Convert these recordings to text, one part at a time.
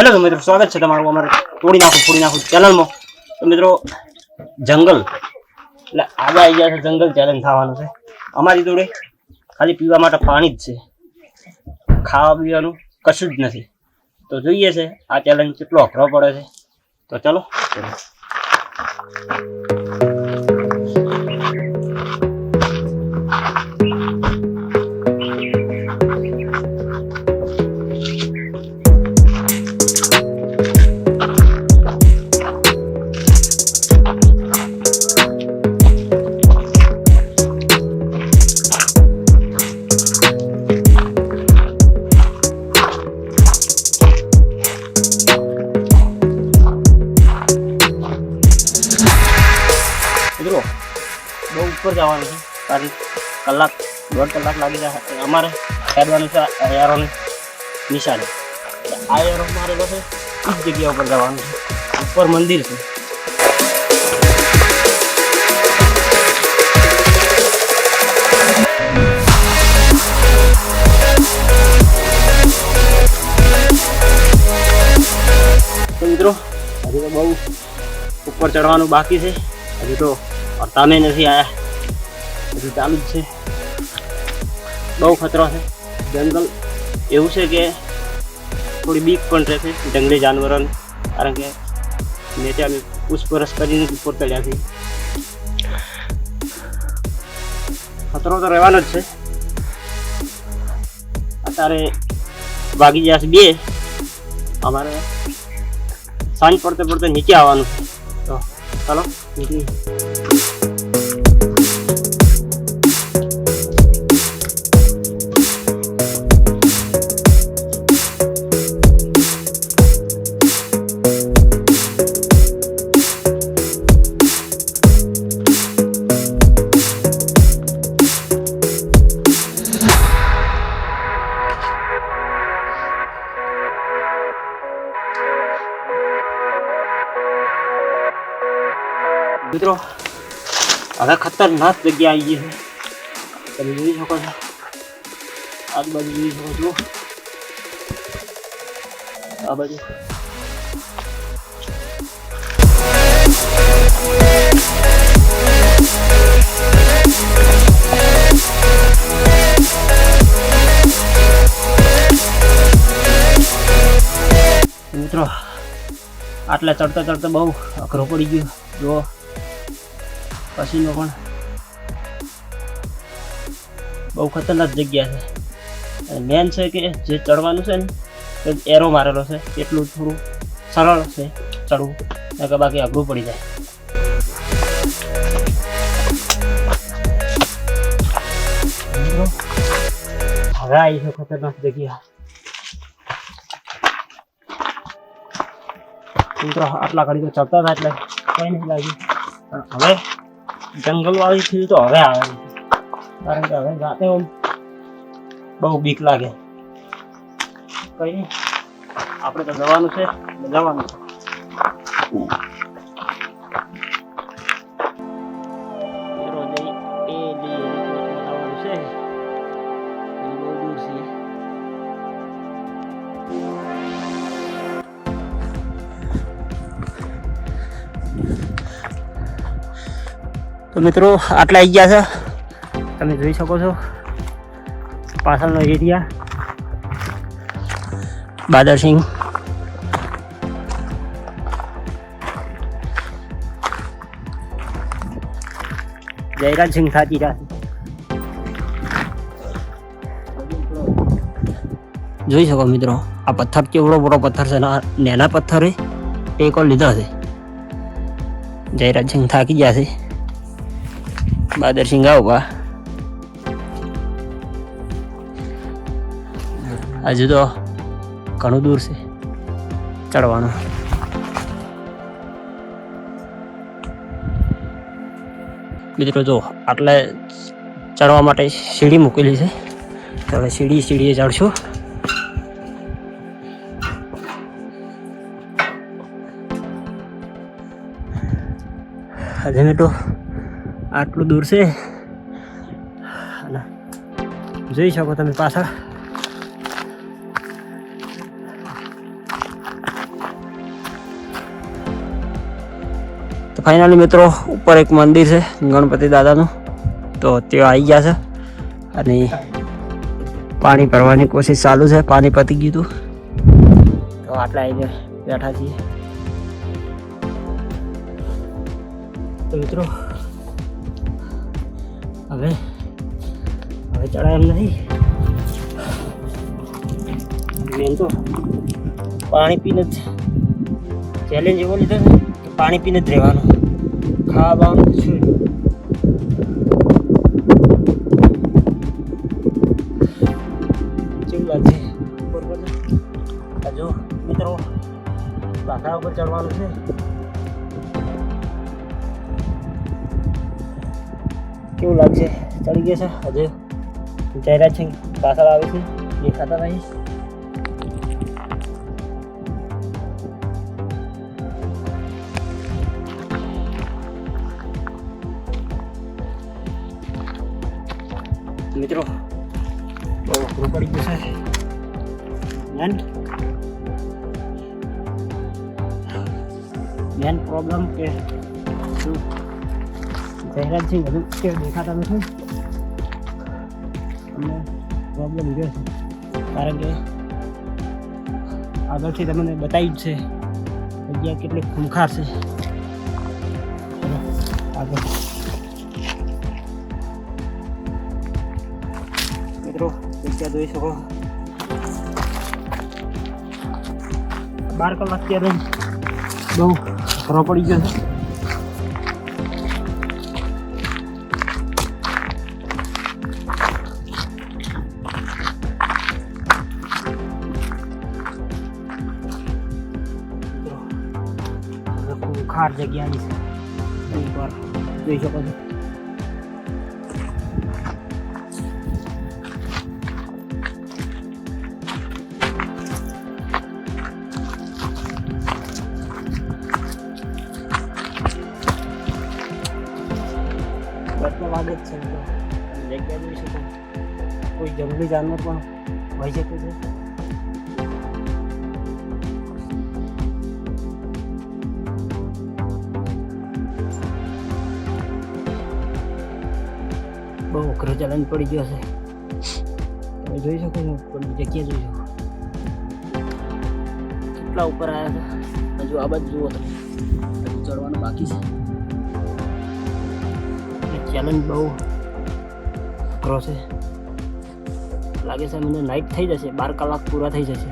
Hello તો મિત્રો, સ્વાગત છે તમારું અમારે તોડી નાખું, ફોડી નાખું ચેનલમાં તો મિત્રો, જંગલ. એટલે આગળ આવી ગયા છે, જંગલ ચેલેન્જ થવાનું છે. અમારી જોડે ખાલી પીવા માટે પાણી જ છે. ખાવા પીવાનું કશું જ નથી. તો જોઈએ છે, આ ચેલેન્જ કેટલો અઘરો પડે છે. તો ચલો મિત્રો કારણ કલાક, દોઢ કલાક લાગી જાય. અમારે ખેડવાનું છે એરોની એટલે આ એરો મારેલો છે એ જ જગ્યા ઉપર જવાનું છે. ઉપર મંદિર છે. મિત્રો, હજુ તો બહુ ઉપર ચડવાનું બાકી છે. હજુ તો તમે નથી આવ્યા હજુ ચાલુ જ છે. બહુ ખતરો છે. જંગલ એવું છે કે થોડી બીક પણ રહેશે જંગલી જાનવરોને, કારણ કે મેં ત્યાં અમે પૂછપરછ કરીને ઉપર ચડ્યા છીએ ખતરો તો રહેવાનો જ છે. અત્યારે વાગી જશે બે. અમારે સાંજ પડતે પડતે નીચે આવવાનું છે. તો ચાલો, નીકળી. મિત્રો, હવે ખતરનાક જગ્યા આવી ગઈ છે. તમે જોઈ શકો છો. આજુબાજુ જોઈ શકો છો. આ બાજુ. મિત્રો, આટલે ચડતા ચડતા બહુ અઘરો પડી ગયો. જો પછીનો પણ. બહુ ખતરનાક જગ્યા છે. અને મેન છે કે જે ચડવાનું છે ને એરો મારેલો છે. એટલું થોડું સરળ છે ચડવું, નકર બાકી અઘરું પડી જાય. હવે આવી છે ખતરનાક જગ્યા. મિત્રો, આટલા ઘડી તો ચડતા હતા એટલે કઈ નહીં લાગ્યું. પણ હવે જંગલ વાળી ફીલ તો હવે આવે. કારણ કે હવે રાતે બહુ બીક લાગે. કઈ નહીં આપણે તો જવાનું છે. જવાનું છે તો મિત્રો, આટલા આવી ગયા છે. તમે જોઈ શકો છો. પાછળનો એરિયા બાદરસિંહ જયરાજ સિંહ સાચી રહ્યા જોઈ શકો મિત્રો, આ પથ્થર કેવડો મોટો પથ્થર છે નાના પથ્થરે ટેકો લીધો છે. જયરાજ સિંહ થાકી ગયા છે. બાદરસિંહ આવો હજુ તો ઘણું દૂર છે ચડવાનું મિત્રો જો આટલે ચડવા માટે સીડી મૂકેલી છે તો હવે સીડી સીડીએ ચડશું હજી તો આટલું દૂર છે. અને જોઈ શકો તમે પાછળ. તો ફાઇનલી મિત્રો, ઉપર એક મંદિર છે, ગણપતિ દાદાનું. તો ત્યાં આવી ગયા છે. અને પાણી ભરવાની કોશિશ ચાલુ છે. પાણી પતી ગયું હતું. તો આટલા આવીને બેઠા છીએ. તો મિત્રો હવે. હવે ચડાય એમ નથી મેન તો પાણી પીને જ ચેલેન્જ એવો લીધો કે પાણી પીને જ રહેવાનું. ખાવા બાવાનું નહીં. કેવું જો મિત્રો પાખા ઉપર ચડવાનું છે. કેવું લાગશે? ચડી ગયા છે. હજુ જયરાજ છે. પાછળ આવે છે. દેખાતા નહીં. મિત્રો, બહુ અઘરું પડી ગયું છે. મેન મેન પ્રોબ્લેમ કે શું જાહેરાત છે બધું કે દેખાતા નથી. તમને પ્રોબ્લેમ છે. કારણ કે આગળથી તમને બતાવ્યું છે, જગ્યા કેટલી ખૂંખાર છે. આગળ. મિત્રો, જગ્યા જોઈ શકો. બાર કલાક ત્યારે બહુ ખરો પડી ગયો છે. હવે જગ્યાની. છે ઉપર જોઈ શકો છો. જ છે. કોઈ જંગલી જાનવર પણ હોઈ શકે છે. ચેલેન્જ પડી ગયો છે. તમે જોઈ શકો છો, પણ જગ્યા જોઈ શકો? કેટલા ઉપર આવ્યા છે હજુ આ બાજુ જુઓ તમે. હજુ ચડવાનું બાકી છે. ચેલેન્જ બહુ અઘરો છે. લાગે છે મને નાઇટ થઈ જશે, બાર કલાક પૂરા થઈ જશે.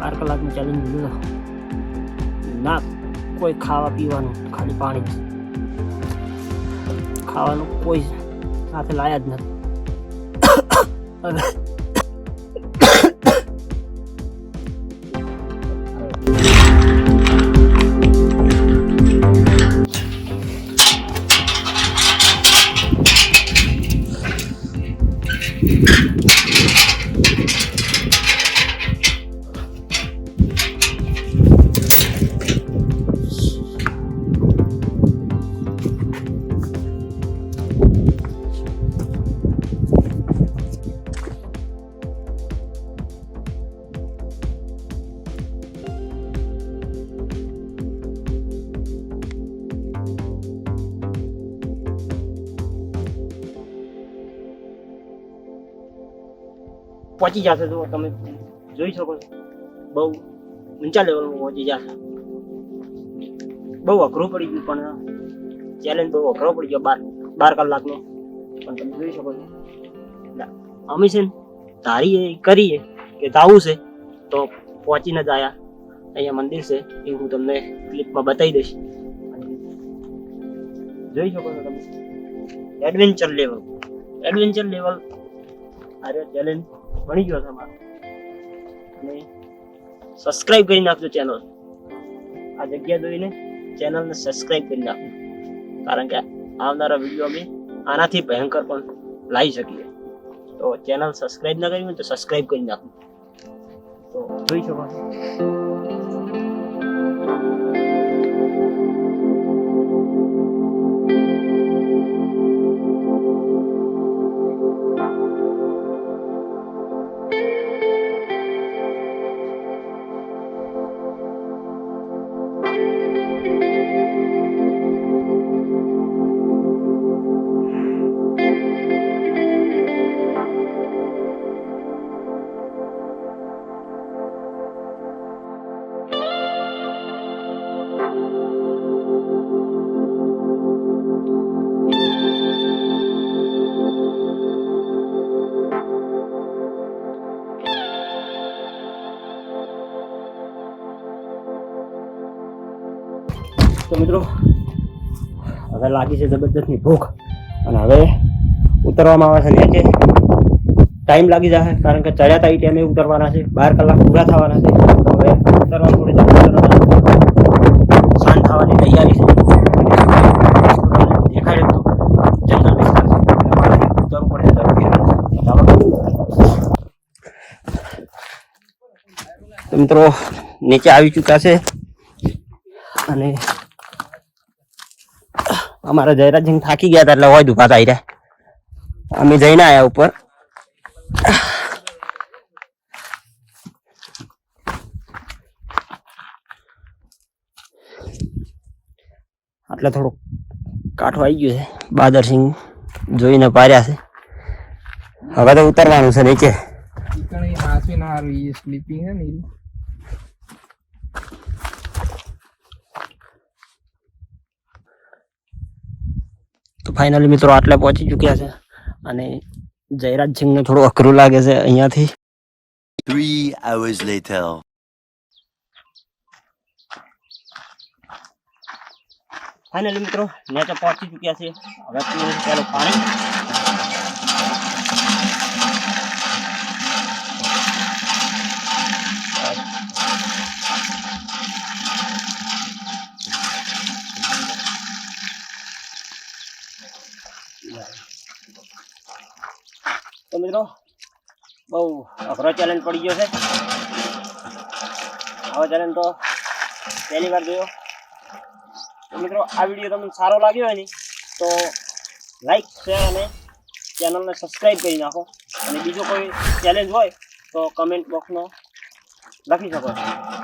બાર કલાકનું ચેલેન્જ લીધું ના, કોઈ ખાવા પીવાનું, ખાલી પાણી ખાવાનું કોઈ هات العيادنا પહોંચી જશે તો તમે જોઈ શકો છો. બહુ ઊંચા લેવલમાં પહોંચી જશે. બહુ અઘરું પડી ગયું પણ ચેલેન્જ બહુ અઘરો પડી ગયો બાર બાર કલાકનો. પણ તમે જોઈ શકો છો. અમે છે ને ધારીએ, કરીએ કે જાવું છે, તો પહોંચીને જ આયા. અહીંયા મંદિર છે, એ હું તમને ક્લિપમાં બતાવી દઈશ. જોઈ શકો છો તમે. એડવેન્ચર લેવલ એડવેન્ચર લેવલ અરે ચેલેન્જ બની ગયો તમારો અને સબસ્ક્રાઇબ કરી નાખજો ચેનલ આ જગ્યા જોઈને ચેનલને સબસ્ક્રાઇબ કરી નાખજો. કારણ કે આવનારા વીડિયો અમે આનાથી ભયંકર પણ લાવી શકીએ. તો ચેનલ સબસ્ક્રાઇબ ના કરી હોય તો સબસ્ક્રાઇબ કરી નાખજો. તો જોઈ શકો તો મિત્રો, હવે લાગી છે જબરદસ્તની ભૂખ અને હવે ઉતરવામાં આવે છે નીચે. ટાઈમ લાગી જશે કારણ કે ચડ્યા તા એ ટાઈમે ઉતરવાના છે. બાર કલાક પૂરા થવાના છે. તો હવે ઉતરવા થોડી શાંત થવાની તૈયારી છે. તો મિત્રો, નીચે આવી ચૂક્યા છે. અને અમારા જયરાજસિંહ થાકી ગયા હતા એટલે હોય દુભાત થાય રહ્યા અમે જઈને આયા ઉપર. એટલે થોડુંક કાઠું આવી ગયું છે. બાદરસિંહ જોઈને પાર્યા છે. હવે તો ઉતરવાનું છે નીચે. સ્લીપિંગ હે ને ફાઇનલી મિત્રો આટલે પહોંચી ચૂક્યા છે. અને જયરાજ સિંહને થોડું અઘરું લાગે છે અહીંયાથી. Three hours later. ફાઇનલી મિત્રો નીચે પહોંચી ચૂક્યા છે હવે પીવું પાણી. તો મિત્રો, બહુ અઘરો ચેલેન્જ પડી ગયો છે. આવો ચેલેન્જ તો પહેલી વાર જોયો. તો મિત્રો, આ વીડિયો તમને સારો લાગ્યો હોય ને, તો લાઈક શેર અને ચેનલને સબસ્ક્રાઈબ કરી નાખો. અને બીજો કોઈ ચેલેન્જ હોય, તો કમેન્ટ બોક્સમાં લખી શકો છો.